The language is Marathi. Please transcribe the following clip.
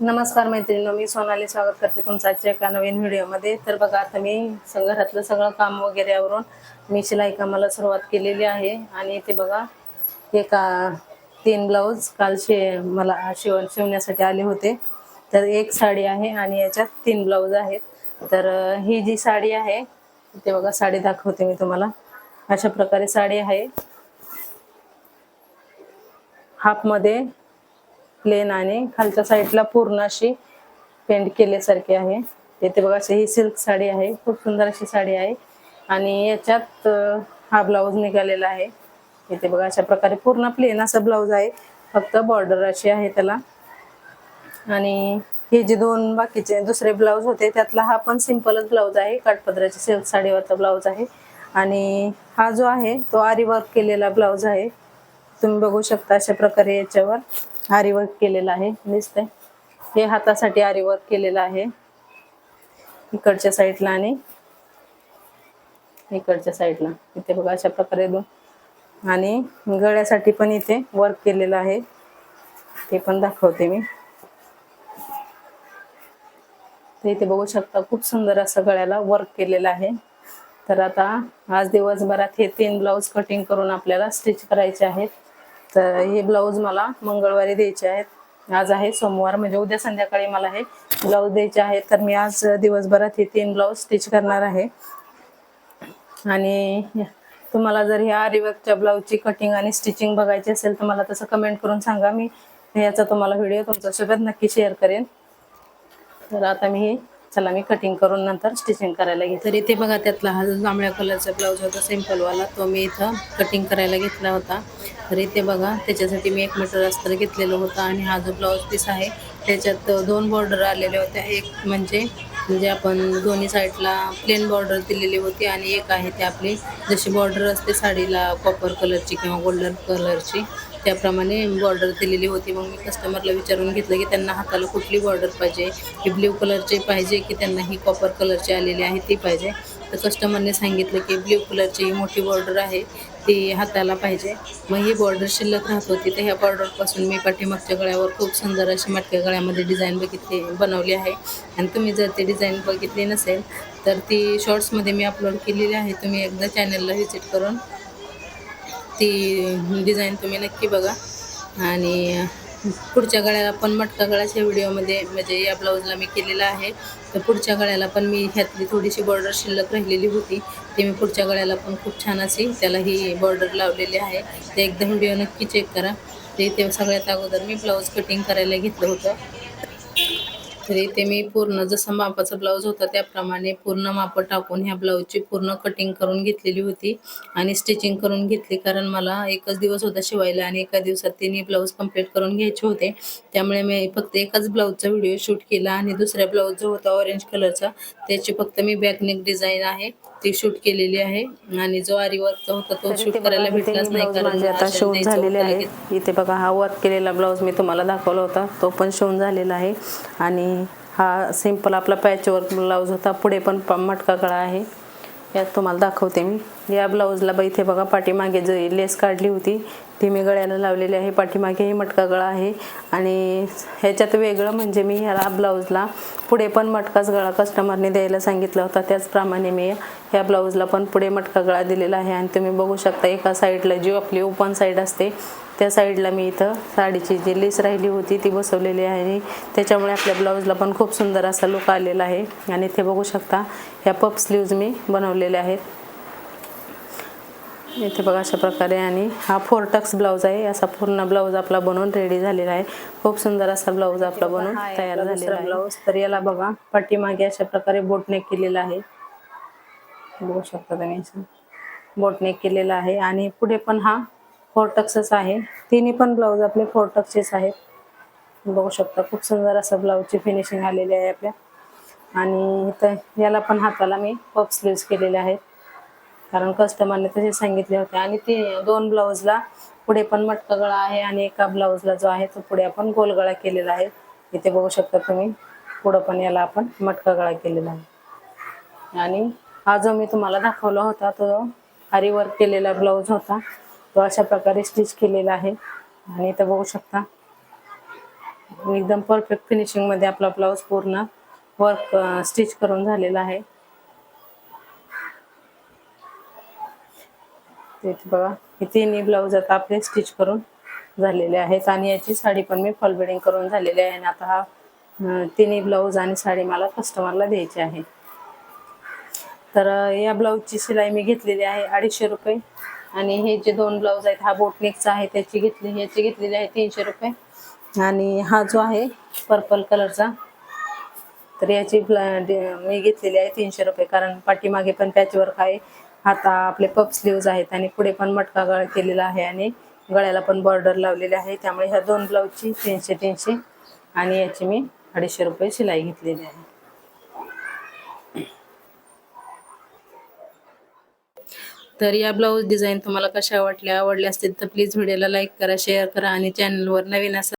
नमस्कार मैत्रिणी मी सोनाली स्वागत करते तुमचं आजच्या एका नवीन व्हिडिओमध्ये. तर बघा आता मी घरातलं सगळं काम वगैरे आवरून मी शिलाई कामाला सुरुवात केलेली आहे. आणि इथे बघा एका तीन ब्लाऊज काल शे मला शिवण शिवण्यासाठी आले होते. तर एक साडी आहे आणि याच्यात तीन ब्लाऊज आहेत. तर ही जी साडी आहे ते बघा साडी दाखवते मी तुम्हाला. अशा प्रकारे साडी आहे. हाफमध्ये प्लेन आणि खालच्या साईडला पूर्ण अशी पेंट केल्यासारखी आहे. इथे बघा अशी ही सिल्क साडी आहे. खूप सुंदर अशी साडी आहे. आणि याच्यात हा ब्लाऊज निघालेला आहे. इथे बघा अशा प्रकारे पूर्ण प्लेन असा ब्लाऊज आहे. फक्त बॉर्डर अशी आहे त्याला. आणि हे जे दोन बाकीचे दुसरे ब्लाऊज होते त्यातला हा पण सिम्पलच ब्लाऊज आहे. काठपदराची सिल्क साडीवरचा ब्लाऊज आहे. आणि हा जो आहे तो आरी वर्क केलेला ब्लाऊज आहे. तुम्ही बघू शकता अशा प्रकारे याच्यावर. आरीवर्क केलेलं आहे दिसतंय. हे हातासाठी आरीवर्क केलेलं आहे. इकडच्या साईडला आणि इकडच्या साईडला इथे बघा अशा प्रकारे दोन. आणि गळ्यासाठी पण इथे वर्क केलेलं आहे. ते पण दाखवते मी. तर इथे बघू शकता खूप सुंदर असं गळ्याला वर्क केलेलं आहे. तर आता आज दिवसभरात हे तीन ब्लाऊज कटिंग करून आपल्याला स्टिच करायचे आहेत. तर हे ब्लाऊज मला मंगळवारी द्यायचे आहेत. आज आहे सोमवार म्हणजे उद्या संध्याकाळी मला हे ब्लाऊज द्यायचे आहेत. तर मी आज दिवसभरात हे तीन ब्लाऊज स्टिच करणार आहे. आणि तुम्हाला जर ह्या आरिवर्कच्या ब्लाऊजची कटिंग आणि स्टिचिंग बघायची असेल तर मला तसं कमेंट करून सांगा. मी याचा तुम्हाला व्हिडिओ तुमच्यासोबत नक्की शेअर करेन. तर आता मी हे चला मी कटिंग करून नंतर स्टिचिंग करायला घेते. तर इथे बघा त्यातला हा जो जांभळ्या कलरचा ब्लाऊज होता सिम्पलवाला तो मी इथं कटिंग करायला घेतला होता. तर इथे बघा त्याच्यासाठी मी एक मीटर अस्तर घेतलेलं होतं आणि हा जो ब्लाऊज पीस आहे त्याच्यात दोन बॉर्डर आलेल्या होत्या. एक म्हणजे म्हणजे आपण दोन्ही साईडला प्लेन बॉर्डर दिलेली होती आणि एक आहे ते आपली जशी बॉर्डर असते साडीला कॉपर कलरची किंवा गोल्डन कलरची त्याप्रमाणे बॉर्डर दिलेली होती. मग मी कस्टमरला विचारून घेतलं की त्यांना हाताला कुठली बॉर्डर पाहिजे? की ब्ल्यू कलरचे पाहिजे की त्यांना ही कॉपर कलरची आलेली आहे ती पाहिजे? तर कस्टमरने सांगितलं की ब्ल्यू कलरची ही मोठी बॉर्डर आहे ती हाताला पाहिजे. मग ही बॉर्डर शिल्लक राहत होती. तर ह्या बॉर्डरपासून मी पाठीमागच्या गळ्यावर खूप सुंदर अशी मटक्या गळ्यामध्ये डिझाईन बघितली बनवली आहे. आणि तुम्ही जर ती डिझाईन बघितली नसेल तर ती शॉर्ट्समध्ये मी अपलोड केलेली आहे. तुम्ही एकदा चॅनलला व्हिजिट करून ती डिझाईन तुम्ही नक्की बघा. आणि पुढच्या गळ्याला पण मटका गळाच्या व्हिडिओमध्ये म्हणजे या ब्लाऊजला मी केलेला आहे. तर पुढच्या गळ्याला पण मी ह्यातली थोडीशी बॉर्डर शिल्लक राहिलेली होती. ते मी पुढच्या गळ्याला पण खूप छान अशी त्याला ही बॉर्डर लावलेली आहे. ते एकदा व्हिडिओ नक्की चेक करा. ते सगळ्यात अगोदर मी ब्लाऊज कटिंग करायला घेतलं होतं. तर इथे मी पूर्ण जसं मापाचा ब्लाऊज होता त्याप्रमाणे पूर्ण मापं टाकून ह्या ब्लाऊजची पूर्ण कटिंग करून घेतलेली होती आणि स्टिचिंग करून घेतली. कारण मला एकच दिवस होता शिवायला आणि एका दिवसात तिन्ही ब्लाऊज कंप्लीट करून घ्यायचे होते. त्यामुळे मी फक्त एकाच ब्लाऊजचा व्हिडिओ शूट केला आणि दुसऱ्या ब्लाऊज जो होता ऑरेंज कलरचा त्याची फक्त मी बॅकनेक डिझाईन आहे. ती शूट केलेली आहे. आणि जो आरी वर्कचा होता तो शूट करायला भेटलाच नाही कारण आता शिवून झालेले आहे. इथे बघा हा वर्क केलेला ब्लाऊज मी तुम्हाला दाखवला होता. तो पण शिवून झालेला आहे. आणि हा सिंपल आपला पॅच वर्क ब्लाऊज होता. पुढे पण मटका गळा आहे. यात तुम्हाला दाखवते मी. या ब्लाऊजला बा इथे बघा पाठीमागे जे लेस काढली होती ती मी गळ्याला लावलेली आहे. पाठीमागेही मटका गळा आहे. आणि ह्याच्यात वेगळं म्हणजे मी ह्याला ब्लाऊजला पुढे पण मटकाच गळा कस्टमरने द्यायला सांगितला होता. त्याचप्रमाणे मी ह्या ब्लाऊजला पण पुढे मटका गळा दिलेला आहे. आणि तुम्ही बघू शकता एका साईडला जी आपली ओपन साईड असते त्या साईडला मी इथं साडीची जी लेस राहिली होती ती बसवलेली आहे. आणि त्याच्यामुळे आपल्या ब्लाऊजला पण खूप सुंदर असा लुक आलेला आहे. आणि इथे बघू शकता ह्या पप स्लीव्ज मी बनवलेल्या आहेत. इथे बघा अशा प्रकारे आणि हा फोर टक्स ब्लाऊज आहे. असा पूर्ण ब्लाऊज आपला बनवून रेडी झालेला आहे. खूप सुंदर असा ब्लाऊज आपला बनवून तयार झालेला आहे. ब्लाऊज तर याला बघा पाठीमागे अशा प्रकारे बोटनेक केलेला आहे. बघू शकता तुम्ही. बोटनेक केलेला आहे. आणि पुढे पण हा फोर टक्सच आहे. तिन्ही पण ब्लाऊज आपले फोर टक्सचेच आहेत. बघू शकता खूप सुंदर असं ब्लाऊजची फिनिशिंग आलेली आहे आपल्या. आणि इथं याला पण हाताला मी पफ स्लीव्स केलेले आहेत. कारण कस्टमरने तसे सांगितले होते. आणि ते दोन ब्लाऊजला पुढे पण मटका गळा आहे आणि एका ब्लाऊजला जो आहे तो पुढे आपण गोल गळा केलेला आहे. इथे बघू शकता तुम्ही पुढं पण याला आपण मटका गळा केलेला आहे. आणि हा जो मी तुम्हाला दाखवला होता तो आरी वर्क केलेला ब्लाऊज होता. तो अशा प्रकारे स्टिच केलेला आहे. आणि इथं बघू शकता. एकदम परफेक्ट फिनिशिंगमध्ये आपला ब्लाऊज पूर्ण वर्क स्टिच करून झालेला आहे. बघा हे तिन्ही ब्लाऊज आता आपले स्टिच करून झालेले आहेत. आणि याची साडी पण मी फॉलबेडिंग करून झालेली आहे. आणि आता हा तिन्ही ब्लाऊज आणि साडी मला कस्टमरला द्यायची आहे. तर या ब्लाऊजची शिलाई मी घेतलेली आहे. अडीचशे रुपये. आणि हे जे दोन ब्लाऊज आहेत हा बोटनेकचा आहे त्याची घेतली याची घेतलेली आहे तीनशे रुपये. आणि हा जो आहे पर्पल कलरचा तर याची डे- मी घेतलेली आहे तीनशे रुपये. कारण पाठीमागे पण पॅचवर्क आहे. हाता आपले पप स्लीव्ज आहेत आणि पुढे पण मटका गळ केलेला आहे आणि गळ्याला पण बॉर्डर लावलेले आहे. त्यामुळे ह्या दोन ब्लाऊजची तीनशे तीनशे आणि याची मी अडीचशे रुपये शिलाई घेतलेली आहे. तर या ब्लाऊज डिझाईन तुम्हाला कशा वाटल्या आवडल्या असतील तर प्लीज व्हिडिओला लाईक करा शेअर करा आणि चॅनलवर नवीन असा